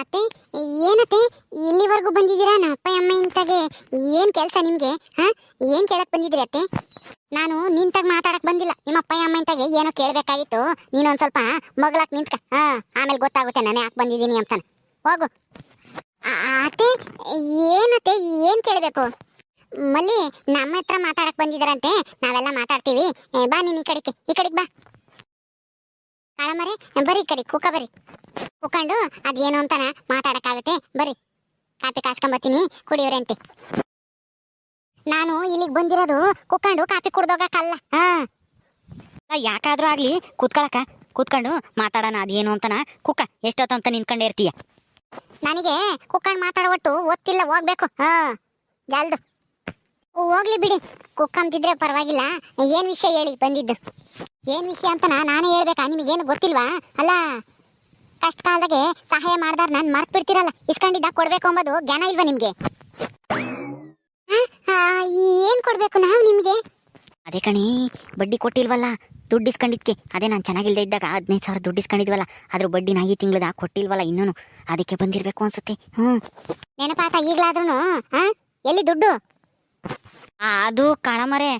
ಅತ್ತೆ, ಏನತ್ತೆ? ಇಲ್ಲಿವರೆಗೂ ಬಂದಿದ್ದೀರಾ? ನಮ್ಮ ಅಪ್ಪ, ಅಮ್ಮ ಇಂತಾಗೆ ಏನು ಕೆಲಸ ನಿಮಗೆ? ಹಾಂ? ಏನು ಕೇಳಕ್ಕೆ ಬಂದಿದ್ರಿ ಅತ್ತೆ? ನಾನು ನಿಂತಾಗ ಮಾತಾಡಕ್ಕೆ ಬಂದಿಲ್ಲ. ನಿಮ್ಮ ಅಪ್ಪ, ಅಮ್ಮ ಇಂತಾಗೆ ಏನೋ ನೀನು ನೀನೊಂದ್ ಸ್ವಲ್ಪ ಮಗ್ಲಾಕ್ ನಿಂತ್ಕ. ಹಾಂ, ಆಮೇಲೆ ಗೊತ್ತಾಗುತ್ತೆ, ನಾನು ಯಾಕೆ ಬಂದಿದ್ದೀನಿ ಅಂತಾನೆ. ಹೋಗು. ಅತ್ತೆ, ಏನತ್ತೆ? ಏನು ಕೇಳಬೇಕು? ಮಲ್ಲಿ, ನಮ್ಮ ಹತ್ರ ಮಾತಾಡಕ್ಕೆ ಬಂದಿದ್ದಾರಂತೆ. ನಾವೆಲ್ಲ ಮಾತಾಡ್ತೀವಿ. ಬಾ ನೀನು ಈ ಕಡೆಗೆ. ಈ ಕಡೆಗೆ ಬಾ. ಕಾಳಮರೆ ಬರೀ ಕರಿ ಕೂಕ ಬರಿ ಕೂಕೊಂಡು ಅದೇನು ಅಂತಾನ ಮಾತಾಡಕ್ಕಾಗತ್ತೆ ಬರಿ ಕಾಪಿ ಕಾಸ್ಕೊಂಬತ್ತೀನಿ ಅಂತೆ. ನಾನು ಇಲ್ಲಿಗೆ ಬಂದಿರೋದು ಕುಕ್ಕೊಂಡು ಕಾಪಿ ಕುಡ್ದೋಗಕ್ಕಲ್ಲ. ಹಾ. ಯಾಕಾದ್ರೂ ಆಗ್ಲಿ ಕೂತ್ಕೊಳಕ ಕೂತ್ಕೊಂಡು ಮಾತಾಡೋಣ, ಅದೇನು ಅಂತನ. ಕುಕ್ಕ ಎಷ್ಟೊತ್ತಂತ ಅಂತ ನಿಂತ್ಕೊಂಡೇ ಇರ್ತೀಯ? ನನಗೆ ಕುಕ್ಕಂಡ್ ಮಾತಾಡೋ ಒಟ್ಟು ಒತ್ತಿಲ್ಲ, ಹೋಗ್ಬೇಕು. ಹಾ. ಜಲ್ದು. ಹೋಗ್ಲಿ ಬಿಡಿ. ಕುಕ್ಕಂತಿದ್ರೆ ಪರವಾಗಿಲ್ಲ. ಏನ್ ವಿಷಯ ಹೇಳಿ ಬಂದಿದ್ದು? ಏನ್ ವಿಷಯ ಅಂತ ನಾನೇ ಹೇಳ್ಬೇಕಾ? ನಿಮಗೇನು ಗೊತ್ತಿಲ್ವಾ? ಅಲ್ಲ ಕಷ್ಟ ಕಾಲದಾಗೆ ಸಹಾಯ ಮಾಡ್ದಾರ ನಾನು ಮರ್ತ್ ಬಿಡ್ತೀರಲ್ಲ ಇಸ್ಕೊಂಡಿದ್ದ ಕೊಡ್ಬೇಕು ಅಂಬೋದು ಜ್ಞಾನ ಇಲ್ವಾ ನಿಮಗೆ? ಏನ್ ಕೊಡ್ಬೇಕು ನಾವು ನಿಮಗೆ? ಅದೇ ಕಣಿ ಬಡ್ಡಿ ಕೊಟ್ಟಿಲ್ವಲ್ಲ? ದುಡ್ಡು ಇಸ್ಕೊಂಡಿದ್ಕೆ. ಅದೇ ನಾನು ಚೆನ್ನಾಗಿಲ್ಲದೆ ಇದ್ದಾಗ ಹದಿನೈದು ಸಾವಿರ ದುಡ್ಡು ಇಸ್ಕೊಂಡಿದ್ವಲ್ಲ ಅದ್ರ ನಾ ಈ ತಿಂಗಳದ ಕೊಟ್ಟಿಲ್ವಲ್ಲ ಇನ್ನೂ ಅದಕ್ಕೆ ಬಂದಿರ್ಬೇಕು ಅನ್ಸುತ್ತೆ. ಹ್ಞೂ ನೆನಪಾತ ಈಗಲಾದ್ರೂ ಹಾಂ ಎಲ್ಲಿ ದುಡ್ಡು? ಅದು ಕಳಮರೆ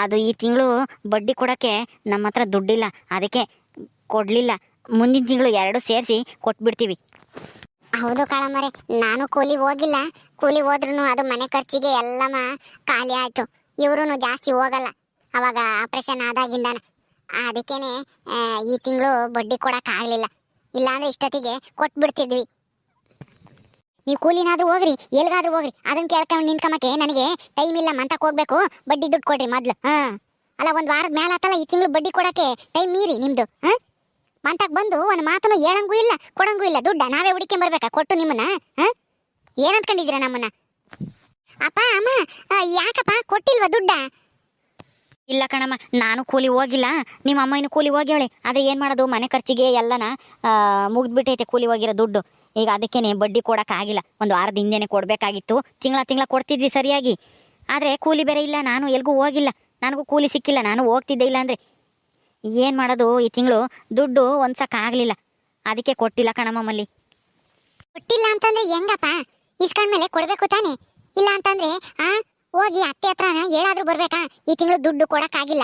ಅದು ಈ ತಿಂಗಳು ಬಡ್ಡಿ ಕೊಡೋಕ್ಕೆ ನಮ್ಮ ಹತ್ರ ದುಡ್ಡಿಲ್ಲ. ಅದಕ್ಕೆ ಕೊಡಲಿಲ್ಲ. ಮುಂದಿನ ತಿಂಗಳು ಎರಡು ಸೇರಿಸಿ ಕೊಟ್ಬಿಡ್ತೀವಿ. ಹೌದು ಕಾಳಮ್ಮರೆ ನಾನು ಕೂಲಿ ಹೋಗಿಲ್ಲ. ಕೂಲಿ ಹೋದ್ರೂ ಅದು ಮನೆ ಖರ್ಚಿಗೆ ಎಲ್ಲಮ್ಮ ಖಾಲಿ ಆಯ್ತು. ಇವ್ರುನು ಜಾಸ್ತಿ ಹೋಗಲ್ಲ. ಅವಾಗ ಆಪರೇಷನ್ ಆದಾಗಿಂದ ಅದಕ್ಕೇನೆ ಈ ತಿಂಗಳು ಬಡ್ಡಿ ಕೊಡೋಕ್ಕಾಗಲಿಲ್ಲ. ಇಲ್ಲಾಂದ್ರೆ ಇಷ್ಟೊತ್ತಿಗೆ ಕೊಟ್ಬಿಡ್ತಿದ್ವಿ. ನೀವು ಕೂಲಿನಾದ್ರೂ ಹೋಗ್ರಿ, ಎಲ್ಗಾದ್ರೂ ಹೋಗ್ರಿ. ಅದನ್ನ ಕೇಳ್ಕೊಂಡು ನಿಂತ್ಕೊಂಬಕ್ಕೆ ನನಗೆ ಟೈಮ್ ಇಲ್ಲ ಮಂತಕ್ಕೆ ಹೋಗ್ಬೇಕು. ಬಡ್ಡಿ ದುಡ್ಡು ಕೊಡ್ರಿ ಮೊದ್ಲು, ಹಾ. ಅಲ್ಲ, ಒಂದ್ ವಾರದ ಮೇಲೆ ಆತಲ್ಲ, ಈ ತಿಂಗಳು ಬಡ್ಡಿ ಕೊಡಕ್ಕೆ ಟೈಮ್ ಮೀರಿ ನಿಮ್ದು, ಹಾ. ಮಂತಕ್ ಬಂದು ಒಂದು ಮಾತನ್ನು ಹೇಳಂಗೂ ಇಲ್ಲ, ಕೊಡಂಗೂ ಇಲ್ಲ. ದುಡ್ಡ ನಾವೇ ಹುಡುಕಿ ಬರ್ಬೇಕಾ, ಕೊಟ್ಟು ನಿಮ್ಮನ್ನ, ಹಾ. ಏನ್ ಅನ್ಕೊಂಡಿದೀರ ನಮ್ಮನ್ನ? ಅಪ್ಪ, ಅಮ್ಮ ಯಾಕಪ್ಪ ಕೊಟ್ಟಿಲ್ವಾ ದುಡ್ಡ? ಇಲ್ಲ ಕಣಮ್ಮ, ನಾನು ಕೂಲಿ ಹೋಗಿಲ್ಲ. ನಿಮ್ಮ ಅಮ್ಮ ಇನ್ನು ಕೂಲಿ ಹೋಗ್ಯವಳೆ. ಆದರೆ ಏನು ಮಾಡೋದು, ಮನೆ ಖರ್ಚಿಗೆ ಎಲ್ಲನ ಮುಗಿದ್ಬಿಟ್ಟೈತೆ ಕೂಲಿ ಹೋಗಿರೋ ದುಡ್ಡು. ಈಗ ಅದಕ್ಕೇನೆ ಬಡ್ಡಿ ಕೊಡೋಕ್ಕಾಗಿಲ್ಲ ಒಂದು ವಾರದ ಹಿಂದೆನೆ ಕೊಡಬೇಕಾಗಿತ್ತು. ತಿಂಗಳ ತಿಂಗಳ ಕೊಡ್ತಿದ್ವಿ ಸರಿಯಾಗಿ. ಆದರೆ ಕೂಲಿ ಬೇರೆ ಇಲ್ಲ, ನಾನು ಎಲ್ಗೂ ಹೋಗಿಲ್ಲ. ನನಗೂ ಕೂಲಿ ಸಿಕ್ಕಿಲ್ಲ, ನಾನು ಹೋಗ್ತಿದ್ದೆ ಇಲ್ಲ ಅಂದರೆ ಏನು ಮಾಡೋದು ಈ ತಿಂಗಳು? ದುಡ್ಡು ಒಂದ್ಸಕ್ಕಾಗಲಿಲ್ಲ ಅದಕ್ಕೆ ಕೊಟ್ಟಿಲ್ಲ ಕಣಮ್ಮ ಮಲ್ಲಿ. ಕೊಟ್ಟಿಲ್ಲ ಅಂತಂದ್ರೆ ಹೆಂಗಪ್ಪ? ಇಸ್ಕೊಂಡ್ಮೇಲೆ ಕೊಡಬೇಕು ತಾನೆ. ಇಲ್ಲ ಅಂತಂದ್ರೆ, ಆ, ಹೋಗಿ ಅತ್ತೆ ಹತ್ರನ ಹೇಳಾದ್ರೂ ಬರ್ಬೇಕಾ? ಈ ತಿಂಗಳು ದುಡ್ಡು ಕೊಡೋಕ್ಕಾಗಿಲ್ಲ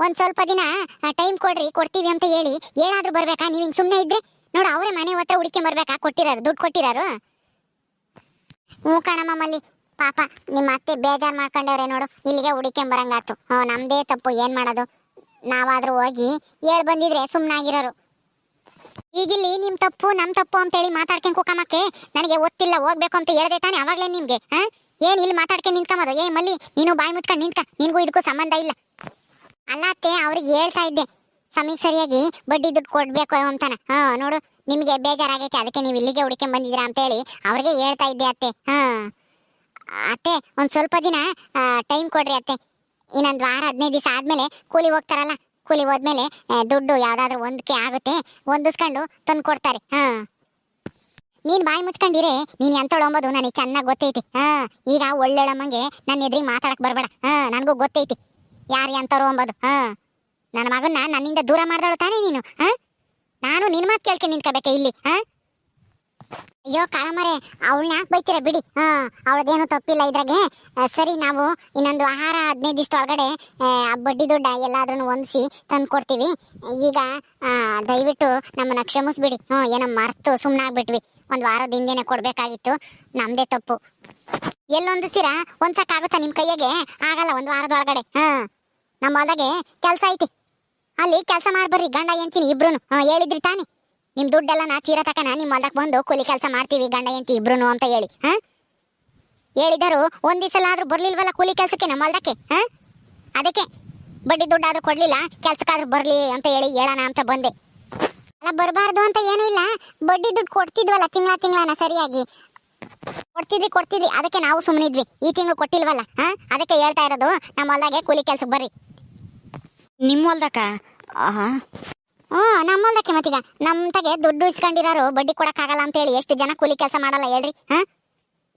ಒಂದು ಸ್ವಲ್ಪ ದಿನ ಟೈಮ್ ಕೊಡ್ರಿ, ಕೊಡ್ತೀವಿ ಅಂತ ಹೇಳಿ ಹೇಳಾದ್ರೂ ಬರ್ಬೇಕಾ? ನೀವು ಹಿಂಗೆ ಸುಮ್ಮನೆ ಇದ್ರೆ? ನೋಡು, ಅವರೇ ಮನೆ ಹತ್ರ ಹುಡುಕಿ ಬರ್ಬೇಕಾ ಕೊಟ್ಟಿರಾರು, ದುಡ್ಡು ಕೊಟ್ಟಿರಾರು? ಹ್ಞೂ ಕಣಮ್ಮ ಮಲ್ಲಿ. ಪಾಪ, ನಿಮ್ಮ ಅತ್ತೆ ಬೇಜಾರ್ ಮಾಡ್ಕೊಂಡವ್ರೆ ನೋಡು, ಇಲ್ಲಿಗೆ ಹುಡುಕಿ ಬರಂಗಾತು ಹ್ಞೂ, ನಮ್ದೇ ತಪ್ಪು, ಏನ್ ಮಾಡೋದು? ನಾವಾದರೂ ಹೋಗಿ ಹೇಳಿ ಬಂದಿದ್ರೆ ಸುಮ್ನಾಗಿರೋರು. ಈಗಿಲ್ಲಿ ನಿಮ್ಮ ತಪ್ಪು ನಮ್ಮ ತಪ್ಪು ಅಂತೇಳಿ ಮಾತಾಡ್ಕೊಂಡು ಕುಕ್ಕಮಕ್ಕೆ ನನಗೆ ಗೊತ್ತಿಲ್ಲ, ಹೋಗ್ಬೇಕು ಅಂತ ಹೇಳ್ದೆ ತಾನೆ ಅವಾಗ್ಲೇ ನಿಮಗೆ, ಹಾಂ? ಏನ್ ಇಲ್ಲಿ ಮಾತಾಡ್ಕೊಂಡು ನಿಂತ್ಕೊಂಬೋದು ಏ ಮಲ್ಲಿ, ನೀನು ಬಾಯಿ ಮುಚ್ಕೊಂಡು ನಿಂತ್ಕ, ನಿನಗೂ ಇದಕ್ಕೂ ಸಂಬಂಧ ಇಲ್ಲ. ಅಲ್ಲ ಅತ್ತೆ, ಅವ್ರಿಗೆ ಹೇಳ್ತಾ ಇದ್ದೆ. ಸಮಯಕ್ಕೆ ಸರಿಯಾಗಿ ಬಡ್ಡಿ ದುಡ್ಡು ಕೊಡ್ಬೇಕು ಅಂತಾನೆ. ಹಾ, ನೋಡು, ನಿಮಗೆ ಬೇಜಾರಾಗೈತೆ, ಅದಕ್ಕೆ ನೀವು ಇಲ್ಲಿಗೆ ಹುಡ್ಕೊಂಡ್ ಬಂದಿದ್ದೀರಾ ಅಂತ ಹೇಳಿ ಅವ್ರಿಗೆ ಹೇಳ್ತಾ ಇದ್ದೆ ಅತ್ತೆ. ಹಾ. ಅತ್ತೆ, ಒಂದ್ ಸ್ವಲ್ಪ ದಿನ ಟೈಮ್ ಕೊಡ್ರಿ ಅತ್ತೆ. ಇನ್ನೊಂದು ವಾರ, ಹದಿನೈದು ದಿವಸ ಆದ್ಮೇಲೆ ಕೂಲಿ ಹೋಗ್ತಾರಲ್ಲ, ಕೂಲಿ ಹೋದ್ಮೇಲೆ ದುಡ್ಡು ಯಾವ್ದಾದ್ರು ಒಂದಕ್ಕೆ ಆಗುತ್ತೆ, ಹೊಂದಿಸ್ಕೊಂಡು ತಂದು ಕೊಡ್ತಾರೆ. ಹಾ. ನೀನ್ ಬಾಯಿ ಮುಚ್ಕೊಂಡಿರೆ, ನೀನ್ ಎಂತ ಅಂಬೋದು, ನನಗೆ ಚೆನ್ನಾಗಿ ಗೊತ್ತೈತಿ. ಹಾ, ಈಗ ಒಳ್ಳೆಳಮ್ಮಂಗೆ ನನ್ನ ಎದುರಿಗೆ ಮಾತಾಡಕ್ ಬರಬೇಡ. ಹಾ, ನನಗೂ ಗೊತ್ತೈತಿ. ಯಾರು ಎಂತವ್ರು ಅಂಬೋದು. ಹಾ. ನನ್ನ ಮಗನ್ನ ನನ್ನಿಂದ ದೂರ ಮಾಡ್ದಳು ತಾನೇ ನೀನು, ಹಾ? ನಾನು ನಿನ್ ಮಾತು ಕೇಳ್ಕೊಂಡು ನಿಂತ್ಕೋಬೇಕೆ ಇಲ್ಲಿ, ಹಾ? ಅಯ್ಯೋ ಕಾಳಮರೆ ಅವಳನ್ನ ಯಾಕೆ ಬೈತೀರ ಬಿಡಿ, ಹಾ? ಅವಳದೇನು ತಪ್ಪಿಲ್ಲ ಇದ್ರಾಗೆ. ಸರಿ ನಾವು ಇನ್ನೊಂದು ಆಹಾರ ಹದಿನೈದು ದಿವಸ ಆ ಬಡ್ಡಿ ದುಡ್ಡ ಎಲ್ಲಾದ್ರೂ ಹೊಂದಿಸಿ ತಂದು ಕೊಡ್ತೀವಿ. ಈಗ ದಯವಿಟ್ಟು ನಮ್ಮನ್ನ ಕ್ಷಮಿಸ್ಬಿಡಿ ಹ್ಞೂ ಏನೋ ಮರ್ತು ಸುಮ್ಮನಾಗ್ಬಿಟ್ವಿ ಒಂದು ವಾರದ ಹಿಂದೆನೆ ಕೊಡ್ಬೇಕಾಗಿತ್ತು, ನಮ್ದೇ ತಪ್ಪು. ಎಲ್ಲೊಂದಿಸ್ತೀರಾ? ಹೊಂದ್ಸಕ್ಕಾಗುತ್ತಾ ನಿಮ್ಮ ಕೈಯಾಗೆ ಆಗಲ್ಲ, ಒಂದು ವಾರದ ಒಳಗಡೆ, ಹಾ? ನಮ್ಮ ಹೊಲದಾಗೆ ಕೆಲಸ ಐತಿ. ಅಲ್ಲಿ ಕೆಲಸ ಮಾಡ್ಬರ್ರಿ ಗಂಡ ಎಂತೀನಿ ಇಬ್ರು ಹೇಳಿದ್ರಿ ತಾನೆ. ನಿಮ್ ದುಡ್ಡೆಲ್ಲ ನಾ ತೀರ ತಕನ ನಿಮ್ಮ ಹೊಲಕ್ಕೆ ಬಂದು ಕೂಲಿ ಕೆಲಸ ಮಾಡ್ತೀವಿ, ಗಂಡ, ಹೆಂಡ್ತಿ ಇಬ್ರು ಅಂತ ಹೇಳಿ. ಹಾ? ಹೇಳಿದರು ಒಂದ್ ಸಲ ಆದ್ರೂ ಬರ್ಲಿಲ್ವಲ್ಲ ಕೂಲಿ ಕೆಲಸಕ್ಕೆ ನಮ್ಮ ಹೊಲಕ್ಕೆ ಹಾ? ಅದಕ್ಕೆ. ಬಡ್ಡಿ ದುಡ್ಡಾದ್ರೂ ಕೊಡ್ಲಿಲ್ಲ, ಕೆಲ್ಸಕ್ಕಾದ್ರೂ ಬರ್ಲಿ ಅಂತ ಹೇಳಿ ಹೇಳೋಣ ಅಂತ ಬಂದೆ. ಅಲ್ಲ, ಬರಬಾರ್ದು ಅಂತ ಏನೂ ಇಲ್ಲ. ಬಡ್ಡಿ ದುಡ್ಡು ಕೊಡ್ತಿದ್ವಲ್ಲ ತಿಂಗಳ ತಿಂಗಳನ ಸರಿಯಾಗಿ. ಕೊಡ್ತಿದ್ವಿ ಕೊಡ್ತಿದ್ವಿ. ಅದಕ್ಕೆ ನಾವು ಸುಮ್ಮನಿದ್ವಿ ಈ ತಿಂಗಳು ಕೊಟ್ಟಿಲ್ವಲ್ಲ, ಹಾ? ಅದಕ್ಕೆ ಹೇಳ್ತಾ ಇರೋದು ನಮ್ಮ ಹೊಲ್ದಾಗೆ ಕೂಲಿ ಕೆಲ್ಸಕ್ಕೆ ಬರ್ರಿ. ನಿಮ್ಮ ಹೊಲ್ದಕ್ಕ? ಆಹಾ. ಹ್ಞೂ ನಮ್ಮ ಹೊಲ್ದಕ್ಕೆ ಮತ್ತೀಗ ನಮ್ಮ ತಗೆ ದುಡ್ಡು ಇಸ್ಕೊಂಡಿರೋರು ಬಡ್ಡಿ ಕೊಡಕ್ಕಾಗಲ್ಲ ಅಂತ ಹೇಳಿ ಎಷ್ಟು ಜನ ಕೂಲಿ ಕೆಲಸ ಮಾಡಲ್ಲ ಹೇಳ್ರಿ, ಹಾ?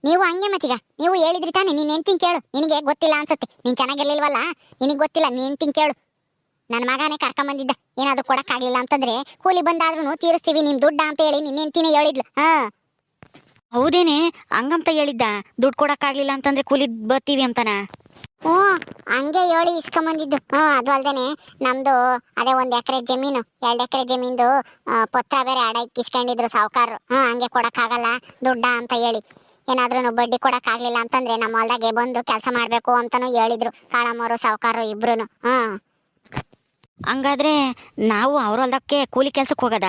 ನೀವು ಹಂಗೆ ಮತ್ತೀಗ. ನೀವು ಹೇಳಿದ್ರಿ ತಾನೆ, ನೀನ್ ಹೆಂಡ್ತಿನ್ ಕೇಳು. ನಿನಗೆ ಗೊತ್ತಿಲ್ಲ ಅನ್ಸುತ್ತೆ. ನೀನ್ ಚೆನ್ನಾಗಿರ್ಲಿಲ್ವಲ್ಲ ನಿನಗೆ ಗೊತ್ತಿಲ್ಲ, ನೀನ್ ಹೆಂಡ್ತಿನ್ ಕೇಳು. ನನ್ನ ಮಗನೇ ಕರ್ಕೊಂಬಂದಿದ್ದ. ಏನಾದ್ರು ಆಗಲಿಲ್ಲ ಅಂತಂದ್ರೆ ಕೂಲಿ ಬಂದಾದ್ರೂ ತೀರಿಸ್ತೀವಿ, ನಿಮ್ ದುಡ್ಡ ಅಂತ ಹೇಳಿ ನಿನ್ನೆಂತಿನೇ ಹೇಳಿದ್ಲು. ಹ. ಹೌದೇನೆ, ಹಂಗಂತ ಹೇಳಿದ್ದ. ದುಡ್ಡು ಕೊಡಕ್ಕಾಗ್ಲಿಲ್ಲ ಅಂತಂದ್ರೆ ಕೂಲಿ ಬರ್ತೀವಿ ಅಂತಾನ? ಹ್ಞೂ ಹಂಗೆ ಹೇಳಿ ಇಸ್ಕೊಂಬಂದಿದ್ದು. ಹ್ಞೂ ಅದು ಅಲ್ದೇನೆ ನಮ್ಮದು ಅದೇ ಒಂದು ಎಕರೆ ಜಮೀನು ಎರಡು ಎಕರೆ ಜಮೀನ್ದು ಪೊತ್ತ ಪತ್ರ ಬೇರೆ ಅಡ ಇಕ್ಕಿಸ್ಕೊಂಡಿದ್ರು ಸಾವುಕಾರರು ಹ್ಞೂ ಹಂಗೆ ಕೊಡೋಕ್ಕಾಗಲ್ಲ ದುಡ್ಡ ಅಂತ ಹೇಳಿ. ಏನಾದ್ರೂ ಬಡ್ಡಿ ಕೊಡಕ್ಕಾಗ್ಲಿಲ್ಲ ಅಂತಂದ್ರೆ ನಮ್ಮ ಹೊಲ್ದಾಗೆ ಬಂದು ಕೆಲಸ ಮಾಡಬೇಕು ಅಂತಲೂ ಹೇಳಿದ್ರು. ಕಾಳಮ್ಮರು ಸಾವುಕಾರರು ಇಬ್ರು ಹ್ಞೂ. ಹಂಗಾದ್ರೆ ನಾವು ಅವ್ರ ಹೊಲ್ದಕ್ಕೆ ಕೂಲಿ ಕೆಲ್ಸಕ್ಕೆ ಹೋಗದ?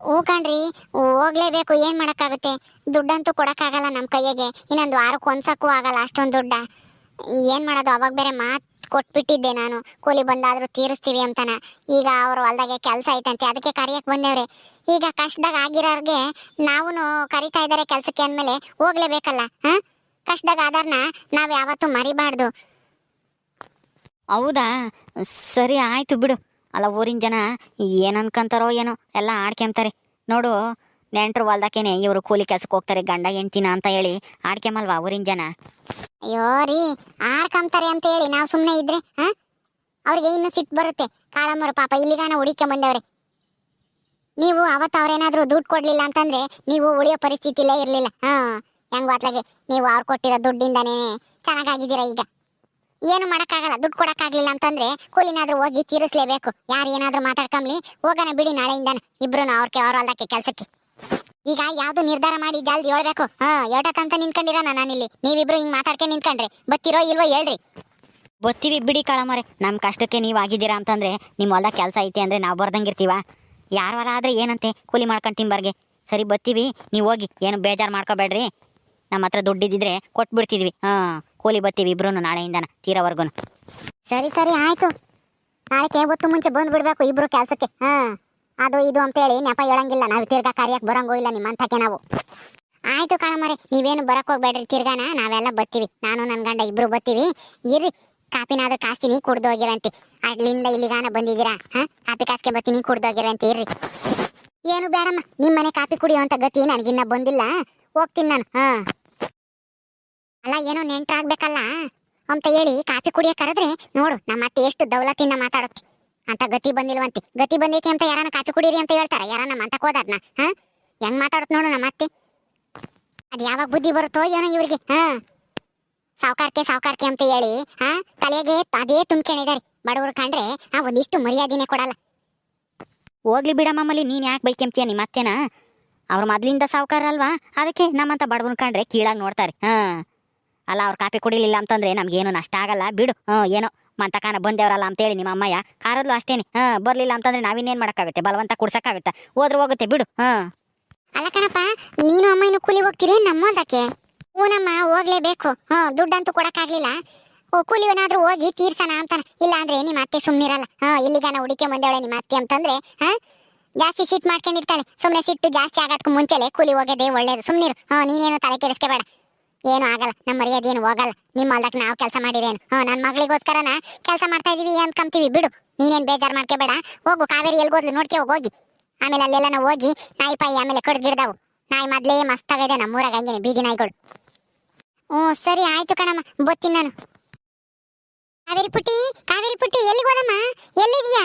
ಹೂ ಕಣ್ರಿ ಹೋಗ್ಲೇಬೇಕು ಏನು ಮಾಡೋಕ್ಕಾಗುತ್ತೆ? ದುಡ್ಡಂತೂ ಕೊಡೋಕ್ಕಾಗಲ್ಲ ನಮ್ಮ ಕೈಯಾಗೆ ಇನ್ನೊಂದು ವಾರಕ್ಕೆ ಒಂದ್ಸಕ್ಕೂ ಆಗಲ್ಲ ಅಷ್ಟೊಂದು ದುಡ್ಡ. ಏನ್ ಮಾಡೋದು? ಅವಾಗ ಬೇರೆ ಮಾತ್ ಕೊಟ್ಬಿಟ್ಟಿದ್ದೆ ನಾನು. ಕೂಲಿ ಬಂದಾದ್ರೂ ತೀರಿಸ್ತೀವಿ ಅಂತಾನ. ಈಗ ಅವ್ರ ಹೊಲ್ದಾಗೆ ಕೆಲಸ ಐತಂತೆ. ಅದಕ್ಕೆ ಕರಿಯಕ್ ಬಂದೇವ್ರೆ. ಈಗ ಕಷ್ಟದಾಗ ಆಗಿರೋರ್ಗೆ ನಾವು ಕರಿತಾ ಇದಾರೆ ಕೆಲ್ಸಕ್ಕೆ ಅಂದ್ಮೇಲೆ ಹೋಗ್ಲೇಬೇಕಲ್ಲ, ಹ? ಕಷ್ಟದಾಗ ಆದಾರ್ನ ನಾವ್ ಯಾವತ್ತೂ ಮರಿಬಾರ್ದು. ಹೌದಾ? ಸರಿ ಆಯ್ತು ಬಿಡು. ಅಲ್ಲ ಊರಿನ ಜನ ಏನ್ ಅನ್ಕಂತಾರೋ ಏನೋ ಎಲ್ಲ ಆಡ್ಕೊಂತಾರೆ. ನೋಡು ನೆಂಟ್ರು ಹೊಲ್ದಾಕೇನೆ ಇವರು ಕೂಲಿ ಕೆಲ್ಸಕ್ಕೆ ಹೋಗ್ತಾರೆ, ಗಂಡ ಹೆಂಡ್ತಿನ ಅಂತ ಹೇಳಿ ಆಡ್ಕೆಮಲ್ವಾ ಊರಿನ ಜನ? ಅಯ್ಯೋ ರೀ, ಆಡ್ಕಂತಾರೆ ಅಂತ ಹೇಳಿ ನಾವು ಸುಮ್ಮನೆ ಇದ್ರೆ, ಹಾ? ಅವ್ರಿಗೆ ಇನ್ನು ಸಿಟ್ಟು ಬರುತ್ತೆ. ಕಾಳಮ್ಮರು ಪಾಪ ಇಲ್ಲಿಗಾನ ಹುಡಿಕೆ ಬಂದವ್ರೆ. ನೀವು ಅವತ್ತು ಅವ್ರೇನಾದ್ರೂ ದುಡ್ಡು ಕೊಡ್ಲಿಲ್ಲ ಅಂತಂದ್ರೆ ನೀವು ಉಳಿಯೋ ಇಲ್ಲ ಇರ್ಲಿಲ್ಲ. ಹಾ, ಹೆಂಗ್ ಬಾತ್ಲಾಗೆ ನೀವು ಅವ್ರು ಕೊಟ್ಟಿರೋ ದುಡ್ಡಿಂದಾನೇ ಚೆನ್ನಾಗಾಗಿದ್ದೀರಾ ಈಗ? ಏನು ಮಾಡೋಕ್ಕಾಗಲ್ಲ, ದುಡ್ಡು ಕೊಡೋಕ್ಕಾಗಲಿಲ್ಲ ಅಂತಂದ್ರೆ ಕೂಲಿನಾದ್ರೂ ಹೋಗಿ ತೀರಿಸ್ಲೇಬೇಕು. ಯಾರು ಏನಾದ್ರೂ ಮಾತಾಡ್ಕೊಂಬ್ಲಿ, ಹೋಗೋಣ ಬಿಡಿ ನಾಳೆಯಿಂದಾನ ಇಬ್ರು ಅವ್ರಿಗೆ ಅವ್ರ ಹೊಲ್ದಕ್ಕೆ ಕೆಲ್ಸಕ್ಕೆ. ಈಗ ಯಾವ್ದು ನಿರ್ಧಾರ ಮಾಡಿ ಜಲ್ದಿ ಹೇಳ್ಬೇಕು? ಹಾ ಏಟಕ್ಕಂತ ನಿಂತ್ಕೊಂಡಿರೋಣ ನಾನಿಲ್ಲಿ. ನೀವಿಬ್ರು ಹಿಂಗ್ ಮಾತಾಡ್ಕೊಂಡು ನಿಂತ್ಕಂಡ್ರೆ. ಬತ್ತಿರೋ ಇಲ್ವೋ ಹೇಳ್ರಿ. ಬತ್ತೀವಿ ಬಿಡಿ ಕಳಮರೆ. ನಮ್ಮ ಕಷ್ಟಕ್ಕೆ ನೀವು ಆಗಿದ್ದೀರಾ ಅಂತಂದ್ರೆ ನಿಮ್ಮ ಹೊಲ್ದಾಗ ಕೆಲಸ ಐತಿ ಅಂದ್ರೆ ನಾವು ಬರ್ದಂಗಿರ್ತೀವ? ಯಾರ ಹೊಲ ಆದ್ರೆ ಏನಂತೆ? ಕೂಲಿ ಮಾಡ್ಕೊಂಡು ತಿಂಬರ್ಗೆ. ಸರಿ ಬತ್ತೀವಿ ನೀವು ಹೋಗಿ. ಏನು ಬೇಜಾರು ಮಾಡ್ಕೋಬೇಡ್ರಿ. ನಮ್ಮ ಹತ್ರ ದುಡ್ಡಿದ್ದಿದ್ರೆ ಕೊಟ್ಬಿಡ್ತಿದ್ವಿ. ಹಾ ಕೂಲಿ ಬತ್ತೀವಿ ಇಬ್ರು ನಾಳೆಯಿಂದನ ತೀರೋವರ್ಗು ಸರಿ ಸರಿ ಆಯ್ತು. ನಾಳೆ ಹೊತ್ತು ಮುಂಚೆ ಬಂದ್ಬಿಡ್ಬೇಕು ಇಬ್ರು ಕೆಲ್ಸಕ್ಕೆ. ಹಾ. ಅದು ಇದು ಅಂತ ಹೇಳಿ ನೆಪ ಹೇಳಂಗಿಲ್ಲ. ನಾವು ತಿರ್ಗಾ ಕಾರ್ಯಕ್ಕೆ ಬರಂಗೋ ಇಲ್ಲ ನಿಮ್ಮಂತಕ್ಕೆ ನಾವು. ಆಯ್ತು ಕಣಮರೆ ನೀವೇನು ಬರಕ್ ಹೋಗ್ಬೇಡ್ರಿ ತಿರ್ಗಾನ. ನಾವೆಲ್ಲ ಬರ್ತೀವಿ. ನಾನು ನನ್ನ ಗಂಡ ಇಬ್ರು ಬರ್ತೀವಿ. ಇರ್ರಿ, ಕಾಪಿನಾದ್ರೂ ಕಾಸ್ತೀನಿ, ಕುಡ್ದು ಹೋಗಿರಂತೆ ಅಲ್ಲಿಂದ ಇಲ್ಲಿಗಾನ ಬಂದಿದ್ದೀರಾ? ಹಾ? ಕಾಪಿ ಕಾಸ್ಗೆ ಬರ್ತೀನಿ, ಕುಡ್ದು ಹೋಗಿರಂತೆ ಇರ್ರಿ. ಏನು ಬೇಡಮ್ಮ, ನಿಮ್ಮನೆ ಕಾಪಿ ಕುಡಿಯೋ ಅಂತ ಗತಿ ನನಗಿನ್ನ ಬಂದಿಲ್ಲ. ಹೋಗ್ತೀನಿ ನಾನು. ಹಾ. ಅಲ್ಲ, ಏನೋ ನೆಂಟ್ರಾಗ್ಬೇಕಲ್ಲ. ಅಂತ ಹೇಳಿ ಕಾಫಿ ಕುಡಿಯೋ ಕರೆದ್ರೆ ನೋಡು ನಮ್ಮ ಅತ್ತೆ ಎಷ್ಟು ದೌಲತಿಂದ ಮಾತಾಡುತ್ತೆ. ಅಂತ ಗತಿ ಬಂದಿಲ್ವಂತೆ. ಗತಿ ಬಂದೈತಿ ಅಂತ ಯಾರನ್ನ ಕಾಫಿ ಕುಡೀರಿ ಅಂತ ಹೇಳ್ತಾರೆ. ಯಾರನ್ನ ಮಂತಕ್ ಹೋದದ್ನ, ಹಾ? ಹೆಂಗ್ ಮಾತಾಡತ್ ನೋಡು ನಮ್ಮ ಅತ್ತೆ. ಅದ್ ಯಾವಾಗ ಬುದ್ಧಿ ಬರುತ್ತೋ ಏನೋ ಇವ್ರಿಗೆ, ಹ? ಸಾವ್ಕಾರ್ಕೆ ಸಾವ್ಕಾರ್ಕೆ ಅಂತ ಹೇಳಿ, ಹ? ತಲೆಗೆ ಅದೇ ತುಂಬ್ಕೊಂಡಿದ್ದಾರೆ ಬಡವರು ಕಂಡ್ರೆ ಆ ಒಂದಿಷ್ಟು ಮರ್ಯಾದೆನೆ ಕೊಡಲ್ಲ. ಹೋಗ್ಲಿ ಬಿಡ ಮಾಮಲ್ಲಿ ನೀನ್ ಯಾಕೆ ಬೈಕೆಂತೀಯ ನಿಮ್ಮ ಅತ್ತೇನ? ಅವ್ರ ಮೊದ್ಲಿಂದ ಸಾವುಕಾರ ಅಲ್ವಾ? ಅದಕ್ಕೆ ನಮ್ಮಂತ ಬಡವನ್ ಕಂಡ್ರೆ ಕೀಳಾಗಿ ನೋಡ್ತಾರೆ, ಹಾ? ಅಲ್ಲ, ಅವ್ರು ಕಾಪಿ ಕುಡಿಲಿಲ್ಲ ಅಂತಂದ್ರೆ ನಮ್ಗೇನು ನಷ್ಟ ಆಗಲ್ಲ, ಬಿಡು ಹ್ಞೂ ಏನೋ. ಮಂತಕಾನ ಬಂದೇವ್ರಲ್ಲ ಅಂತೇಳಿ ನಿಮ್ಮ ಅಮ್ಮಯ್ಯ. ಕಾರದ್ಲು ಅಷ್ಟೇನೆ. ಹಾಂ, ಬರಲಿಲ್ಲ ಅಂತಂದ್ರೆ ನಾವಿನ್ನೇನು ಮಾಡೋಕ್ಕಾಗುತ್ತೆ? ಬಲವಂತ ಕುಡ್ಸಕ್ಕಾಗುತ್ತೆ? ಹೋದ್ರೆ ಹೋಗುತ್ತೆ, ಬಿಡು. ಹಾಂ. ಅಲ್ಲ ಕಣಪ್ಪ, ನೀನು ಅಮ್ಮ ಕೂಲಿ ಹೋಗ್ತೀರಿ? ನಮ್ಮೋದಕ್ಕೆ? ಹೂನಮ್ಮ, ಹೋಗ್ಲೇಬೇಕು. ಹ್ಞೂ ದುಡ್ಡಂತೂ ಕೊಡಕ್ಕಾಗ್ಲಿಲ್ಲ. ಓ ಕೂಲಿ ಕೂಲಿವನಾದ್ರೂ ಹೋಗಿ ತೀರ್ಸಣ ಅಂತಾನ ಇಲ್ಲ ಅಂದ್ರೆ ನಿಮ್ಮ ಅತ್ತೆ ಸುಮ್ಮನಿರಲ್ಲ ಹಾ ಇಲ್ಲಿಗಾನ ಹುಡಿಕೆ ಬಂದೇವಳೆ ನಿಮ್ಮ ಅತ್ತೆ ಅಂತಂದ್ರೆ, ಹಾ? ಜಾಸ್ತಿ ಸಿಟ್ ಮಾಡ್ಕೊಂಡಿರ್ತಾಳೆ. ಸುಮ್ನೆ ಸಿಟ್ಟು ಜಾಸ್ತಿ ಆಗೋದಕ್ಕೂ ಮುಂಚೆಲೆ ಕೂಲಿ ಹೋಗೋದೇ ಒಳ್ಳೇದು. ಸುಮ್ಮನಿರು ಹಾ, ನೀನೇನು ತಲೆ ಕೆಡಿಸ್ಕೋಬೇಡ. ಏನು ಆಗಲ್ಲ ನಮ್ಮ ಮರ್ಯಾದೆ ಏನು ಹೋಗಲ್ಲ. ನಿಮ್ಮ ಹೊಲ್ದಕ್ಕೆ ನಾವು ಕೆಲಸ ಮಾಡಿರೇನು? ಹಾ ನನ್ನ ಮಗಳಿಗೋಸ್ಕರನ ಕೆಲಸ ಮಾಡ್ತಾ ಇದೀವಿ ಅಂದ್ಕೊಂತೀವಿ ಬಿಡು. ನೀನೇನ್ ಬೇಜಾರ್ ಮಾಡ್ಕೋಬೇಡ ಹೋಗು, ಕಾವೇರಿ ಎಲ್ಗೋದ್ಲು ನೋಡ್ಕೆ ಹೋಗ್ ಆಮೇಲೆ ಅಲ್ಲೆಲ್ಲ ನಾವು ಹೋಗಿ ನಾಯಿ ಪಾಯಿ ಆಮೇಲೆ ಕಡ್ದು ಗಿಡ್ದಾವು. ನಾಯಿ ಮೊದ್ಲೇ ಮಸ್ತಾಗಿದೆ ನಮ್ಮೂರಾಗ ಹಂಗೇನೆ, ಬೀದಿ ನಾಯಿಗಳು. ಹ್ಞೂ, ಸರಿ ಆಯ್ತು ಕಣಮ್ಮ, ಬತ್ತೀನಿ ನಾನು. ಕಾವೇರಿ ಪುಟ್ಟಿ ಕಾವೇರಿ ಪುಟ್ಟಿ, ಎಲ್ಲಿಗೆ ಹೋದಮ್ಮ? ಎಲ್ಲಿದ್ಯಾ?